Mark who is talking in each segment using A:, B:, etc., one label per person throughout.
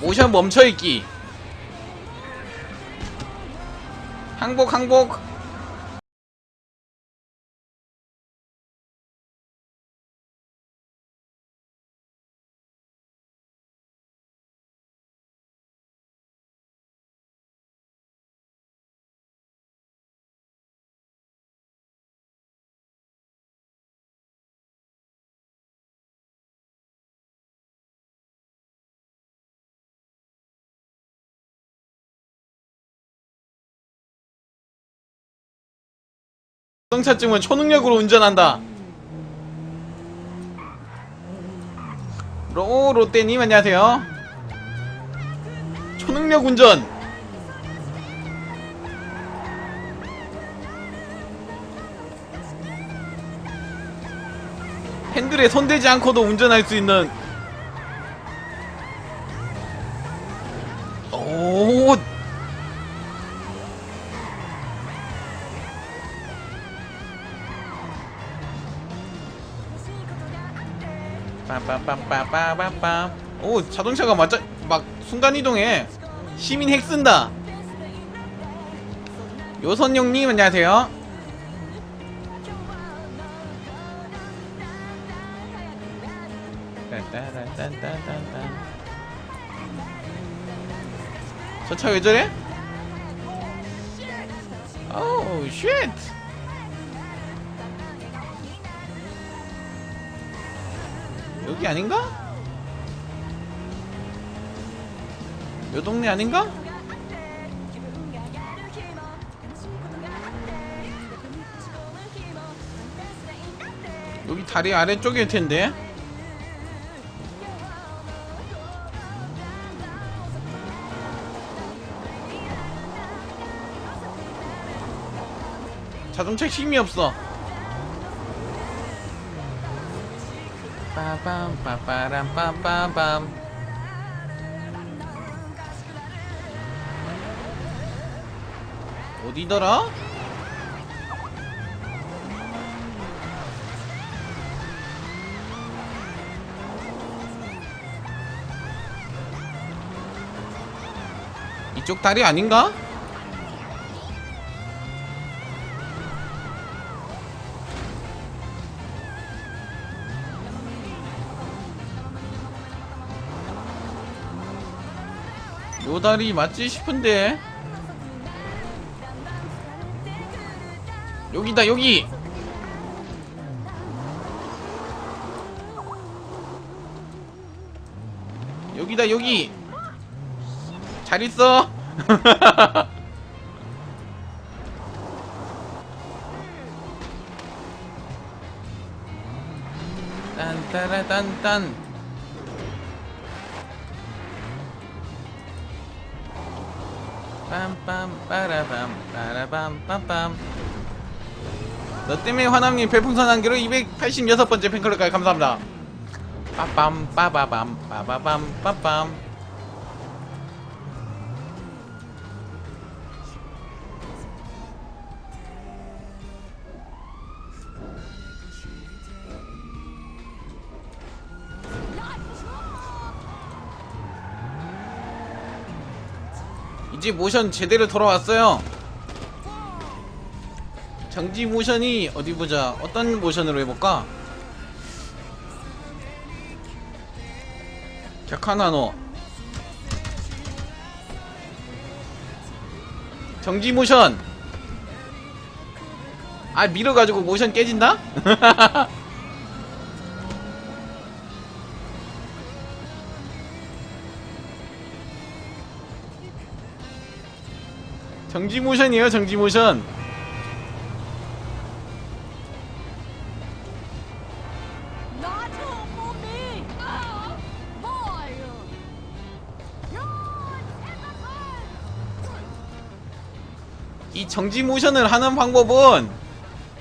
A: 모션 멈춰있기. 항복 항복 자동차증은 초능력으로 운전한다. 로 롯데님 안녕하세요. 초능력 운전. 핸들에 손대지 않고도 운전할 수 있는 빰빰빰빰빰빰빰. 오 자동차가 맞아? 막 순간이동해. 시민 핵 쓴다. 요선용님 안녕하세요. 저 차 왜 저래? 오우 쉣 여기 아닌가? 요 동네 아닌가? 여기 다리 아래쪽일 텐데 자동차 힘이 없어 빠밤 빠빠람 빠빠밤 어디더라? 이쪽 다리 아닌가? 요 다리 맞지 싶은데. 여기다 여기! 여기다 여기! 잘 있어. 딴따라딴딴 빰빰 빠라밤 빠라밤 빰빰. 너 때문에 화남님 별풍선 한 개로 286번째 팬클럽까지 감사합니다. 빠빰 빠바밤 빠바밤 빠빰 이제 모션 제대로 돌아왔어요. 정지 모션이 어디 보자. 어떤 모션으로 해볼까? 격하나노. 정지 모션. 아 밀어가지고 모션 깨진다? 정지 모션이에요 정지 모션
B: boy!
A: 이 정지 모션을 하는 방법은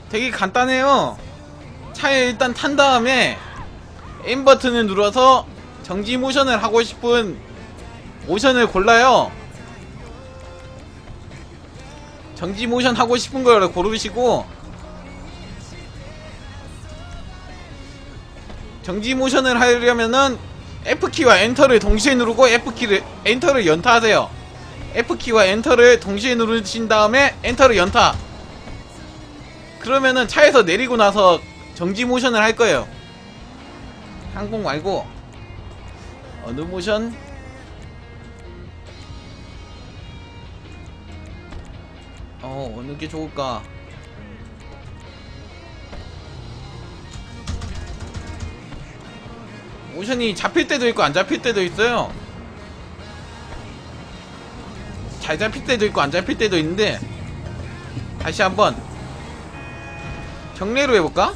A: 되게 간단해요. 차에 일단 탄 다음에 M 버튼을 눌러서 정지 모션을 하고 싶은 모션을 골라요. 정지 모션 하고 싶은 걸 고르시고 정지 모션을 하려면은 F키와 엔터를 동시에 누르고 F키를 엔터를 연타하세요. F키와 엔터를 동시에 누르신 다음에 엔터를 연타. 그러면은 차에서 내리고 나서 정지 모션을 할 거예요. 항공 말고 어느 모션? 어 어느 게 좋을까? 모션이 잡힐 때도 있고 안 잡힐 때도 있어요. 잘 잡힐 때도 있고 안 잡힐 때도 있는데 다시 한번 경례로 해볼까?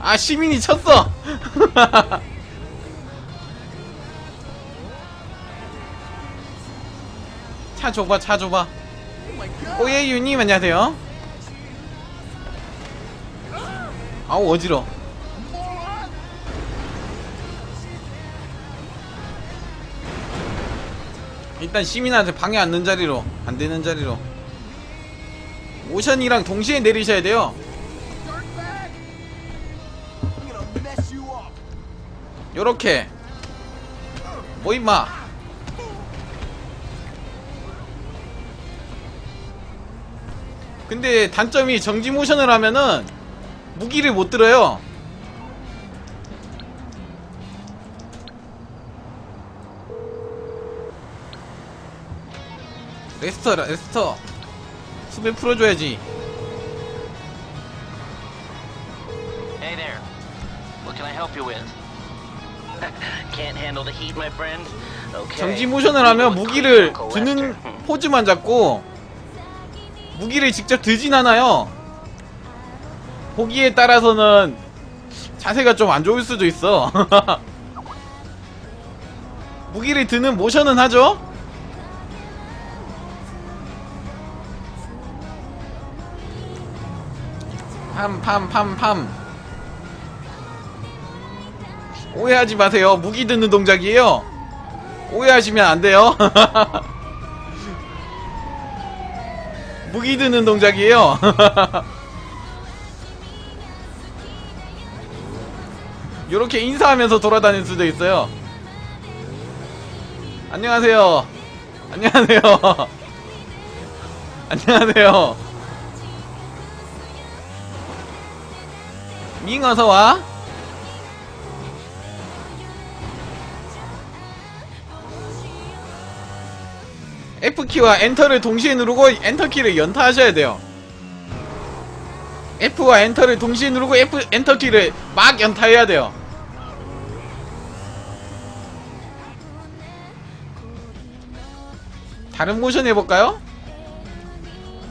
A: 아 시민이 쳤어. 차 줘봐 차 줘봐. 오예 유님 안녕하세요. 아우 어지러. 일단 시민한테 방해 안는 자리로 안 되는 자리로 오션이랑 동시에 내리셔야 돼요. 요렇게 뭐 임마 근데 단점이 정지 모션을 하면은 무기를 못 들어요 레스터 레스터 수배 풀어줘야지
C: Hey there. What can I help you with? Can't handle the heat, my friend? Okay.
A: 정지 모션을 하면 무기를 드는 포즈만 잡고 무기를 직접 들진 않아요. 보기에 따라서는 자세가 좀 안 좋을 수도 있어. 무기를 드는 모션은 하죠. 팜팜팜팜 오해하지 마세요. 무기 드는 동작이에요. 오해하시면 안 돼요. 무기 드는 동작이에요. 요렇게 인사하면서 돌아다닐 수도 있어요. 안녕하세요. 안녕하세요. 안녕하세요. 밍 어서 와. F키와 엔터를 동시에 누르고 엔터키를 연타하셔야 돼요. F와 엔터를 동시에 누르고 F 엔터키를 막 연타해야 돼요. 다른 모션 해볼까요?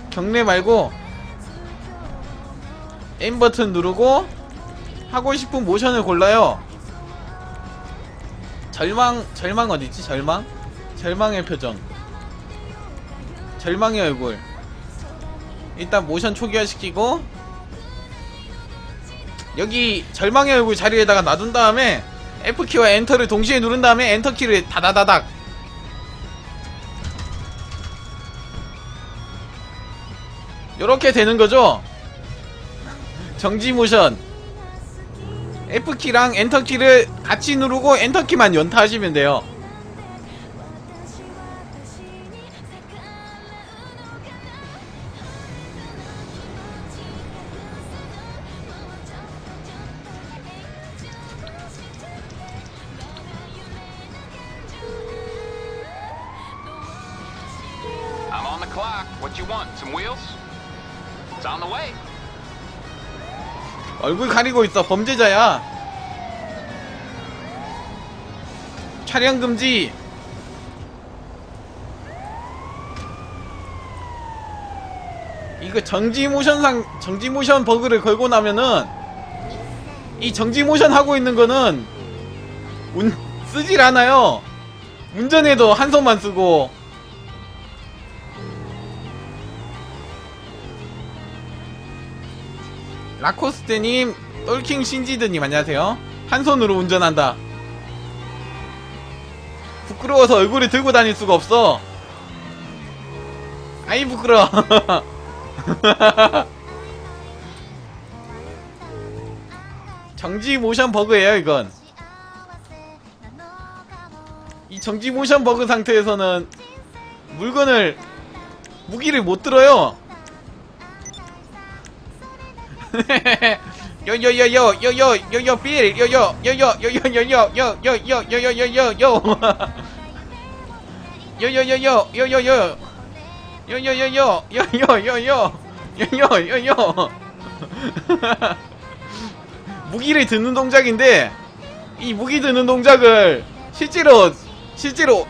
A: 경례 말고 M 버튼 누르고 하고 싶은 모션을 골라요. 절망 절망 어디지? 절망? 절망의 표정. 절망의 얼굴. 일단 모션 초기화시키고 여기 절망의 얼굴 자리에다가 놔둔 다음에 F키와 엔터를 동시에 누른 다음에 엔터키를 다다다닥. 요렇게 되는 거죠? 정지 모션. F키랑 엔터키를 같이 누르고 엔터키만 연타하시면 돼요
D: What you want? Some wheels? It's on the way.
A: 얼굴 가리고 있어 범죄자야 촬영 금지 이거 정지 모션상 정지 모션 버그를 걸고 나면은 이 정지 모션 하고 있는 거는 운 쓰질 않아요 운전해도 한 손만 쓰고 라코스테님, 똘킹 신지드님 안녕하세요. 한 손으로 운전한다. 부끄러워서 얼굴을 들고 다닐 수가 없어. 아이 부끄러. 정지 모션 버그예요 이건 이 정지 모션 버그 상태에서는 물건을 무기를 못 들어요 요요요요요요요요 빌 요요 요요 요요요요요요요요요요요 요요요요 요요요 요요요요 요요요요 요요요요 무기를 드는 동작인데 이 무기 드는 동작을 실제로 실제로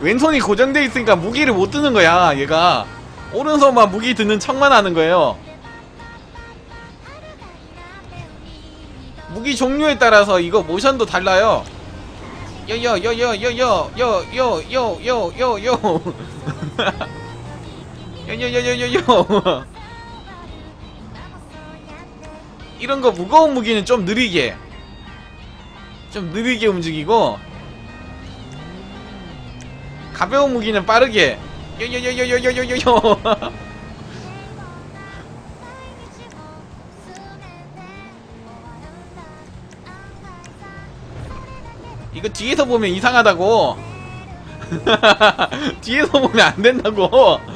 A: 왼손이 고정돼 있으니까 무기를 못 드는 거야 얘가 오른손만 무기 드는 척만 하는 거예요 무기 종류에 따라서 이거 모션도 달라요 요요요요요요요요요요요 요요요요요요 이런 거 무거운 무기는 좀 느리게 좀 느리게 움직이고 가벼운 무기는 빠르게 요요요요요요요요 이거 뒤에서 보면 이상하다고. 뒤에서 보면 안 된다고.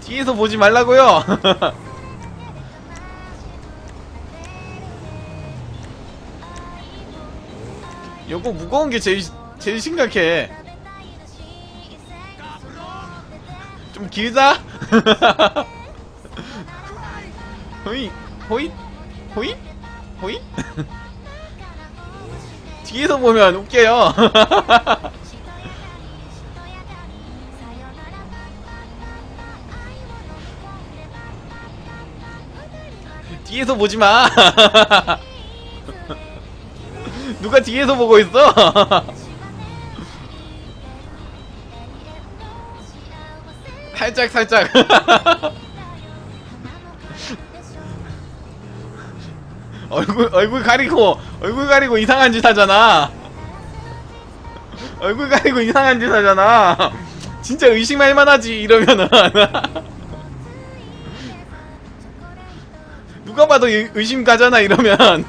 A: 뒤에서 보지 말라고요. 요거 무거운 게 제일 제일 심각해. 좀 길다? 호이 호이 호이? 호이 뒤에서 보면 웃겨요. 뒤에서 보지 마. 누가 뒤에서 보고 있어? 살짝 살짝 얼굴 얼굴 가리고 얼굴 가리고 이상한 짓 하잖아. 얼굴 가리고 이상한 짓 하잖아. 진짜 의심할 만하지 이러면은 누가 봐도 의- 의심 가잖아 이러면.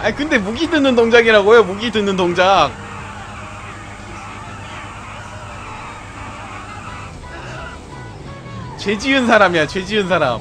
A: 아 근데 무기 드는 동작이라고요 무기 드는 동작. 죄 지은 사람이야 죄 지은 사람.